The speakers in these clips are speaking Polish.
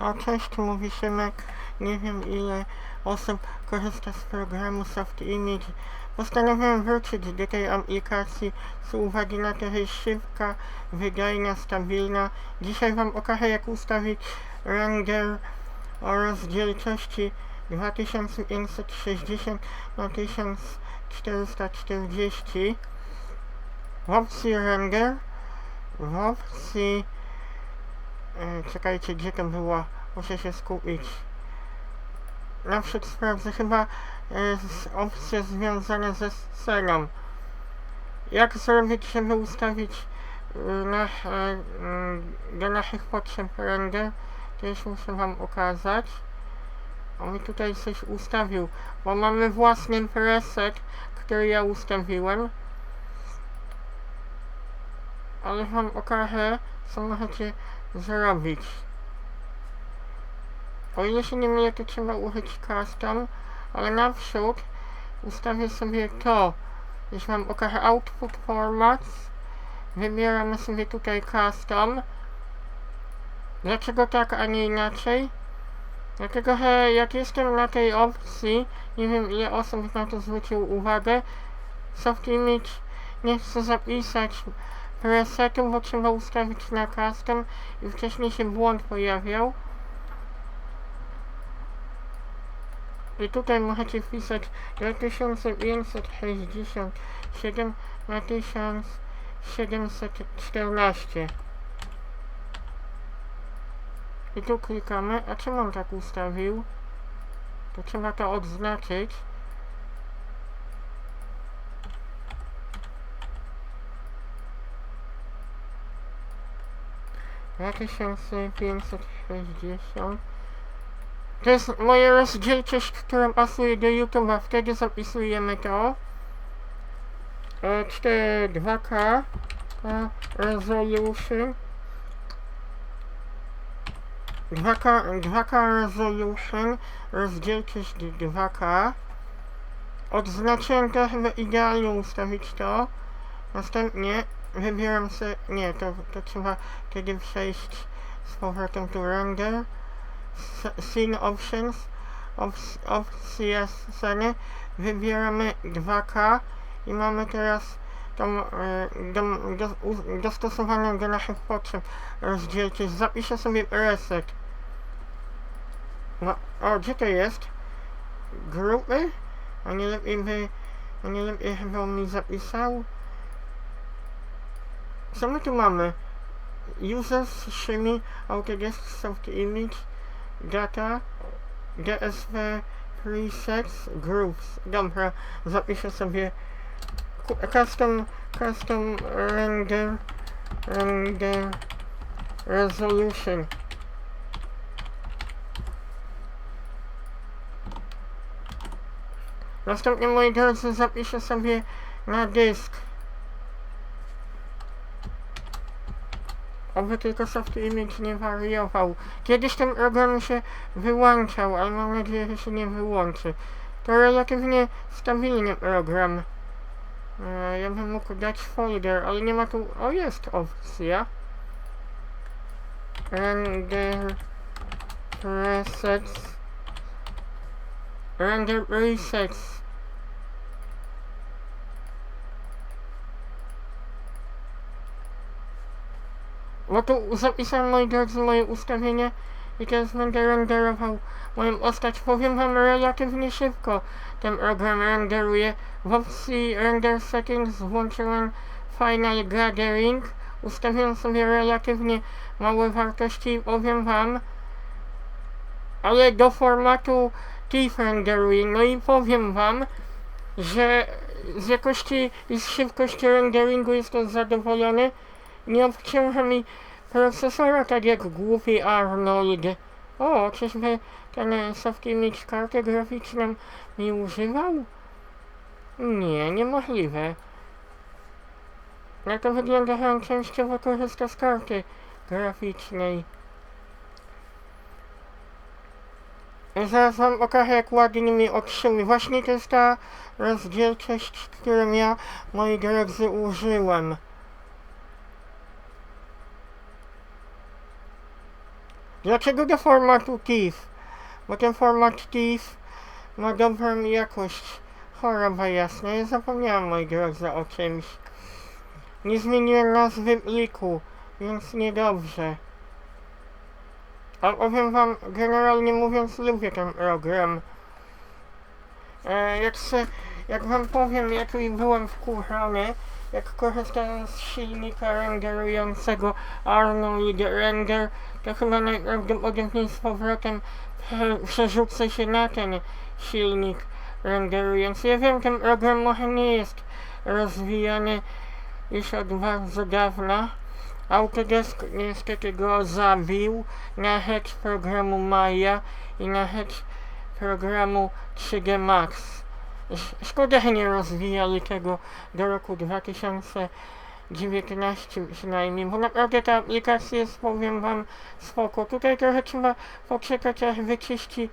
A cześć, tu mówi Szymek. Nie wiem ile osób korzysta z programu Soft Image. Postanowiłem wrócić do tej aplikacji z uwagi na to, że jest szybka, wydajna, stabilna. Dzisiaj Wam okażę jak ustawić render o rozdzielczości 2560 na 1440 w opcji render w opcji e, czekajcie gdzie to było? Muszę się skupić. Na przykład sprawdzę chyba e, z opcje związane ze sceną jak zrobić żeby ustawić e, na, mm, do naszych potrzeb render to już muszę wam ukazać. On mi tutaj coś ustawił bo mamy własny preset który ja ustawiłem. Ale wam okażę, co możecie zrobić. O ile się nie mylę, to trzeba użyć custom, ale naprzód ustawię sobie to. Już wam okażę output formats. Wybieramy sobie tutaj custom. Dlaczego tak, a nie inaczej? Dlatego, że jak jestem na tej opcji, nie wiem ile osób na to zwróciło uwagę, Soft Image nie chcę zapisać presetu, bo trzeba ustawić na custom i wcześniej się błąd pojawiał. I tutaj możecie wpisać 2567 na 1714. I tu klikamy, a czemu on tak ustawił? To trzeba to odznaczyć. Dwa tysiące pięćset sześćdziesiąt. To jest moja rozdzielczość, która pasuje do YouTube'a. Wtedy zapisujemy to. E, 4.2K e, Resolution 2K, 2K Resolution Rozdzielczość 2K Odznaczyłem to chyba idealnie ustawić to Następnie wybieram sobie, nie, to, to trzeba wtedy przejść z powrotem tu render, scene options, op- opcja sceny, wybieramy 2K i mamy teraz tą e, do, do, dostosowaną do naszych potrzeb rozdzielczość. Zapiszę sobie reset. No, o, gdzie to jest? Grupy? A nie lepiej by, a nie lepiej chyba on mi zapisał? Co my tu mamy? Users, Shimi, Autodesk Soft Image, Data, DSP, Presets, Groups. Dobra, zapiszę sobie Custom, Custom Render, Render, Resolution. Następnie, moi drodzy, zapiszę sobie na dysk. Oby tylko soft image nie wariował. Kiedyś ten program się wyłączał, ale mam nadzieję, że się nie wyłączy. To relatywnie stabilny program. E, ja bym mógł dać folder, ale nie ma tu... O, jest opcja. Render presets. Render presets. No tu zapisałem moi drodzy moje ustawienie i teraz będę renderował moją postać. Powiem wam relatywnie szybko ten program renderuje. W opcji render settings włączyłem final gathering. Ustawiłem sobie relatywnie małe wartości i powiem wam, ale do formatu TIFF renderuje. No i powiem wam, że z jakości i z szybkości renderingu jestem zadowolony. Nie obciąża mi procesora tak jak głupi Arnold. O, czyżby ten soft image kartę graficzną mi używał? Nie, niemożliwe. Na to wygląda, że on częściowo korzysta z karty graficznej. Zaraz wam pokażę jak ładnie mi odszyły. Właśnie to jest ta rozdzielczość, którą ja, moi drodzy, użyłem. Dlaczego do formatu TIFF? Bo ten format TIFF ma dobrą jakość. Choroba jasna, ja zapomniałem moi drodzy o czymś. Nie zmieniłem nazwy pliku, więc niedobrze. Ale powiem wam, generalnie mówiąc, lubię ten program. E, jak se, jak wam powiem, jaki byłem wkurzony, jak korzystałem z silnika renderującego Arnold Render, to chyba najprawdopodobniej z powrotem prze- przerzucę się na ten silnik renderujący. Ja wiem, ten program może nie jest rozwijany już od bardzo dawna. Autodesk niestety go zabił na rzecz programu Maya i na rzecz programu 3D Max. Sz- Szkoda, że nie rozwijali tego do roku 2019 przynajmniej, bo naprawdę ta aplikacja jest, powiem wam, spoko. Tutaj trochę trzeba poczekać, aż wyczyści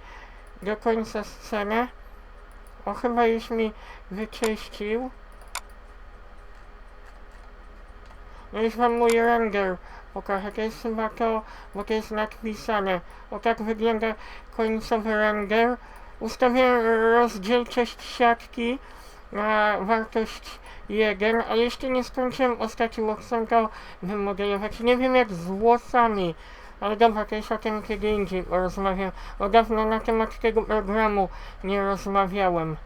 do końca scenę. O, chyba już mi wyczyścił. No już wam mój render pokażę, to jest chyba to, bo to jest napisane. O tak wygląda końcowy render. Ustawiłem rozdzielczość siatki na wartość 1, ale jeszcze nie skończyłem ostatni, to wymodelować. Nie wiem jak z włosami, ale dobra, to już o tym kiedy indziej porozmawiam. Bo dawno na temat tego programu nie rozmawiałem.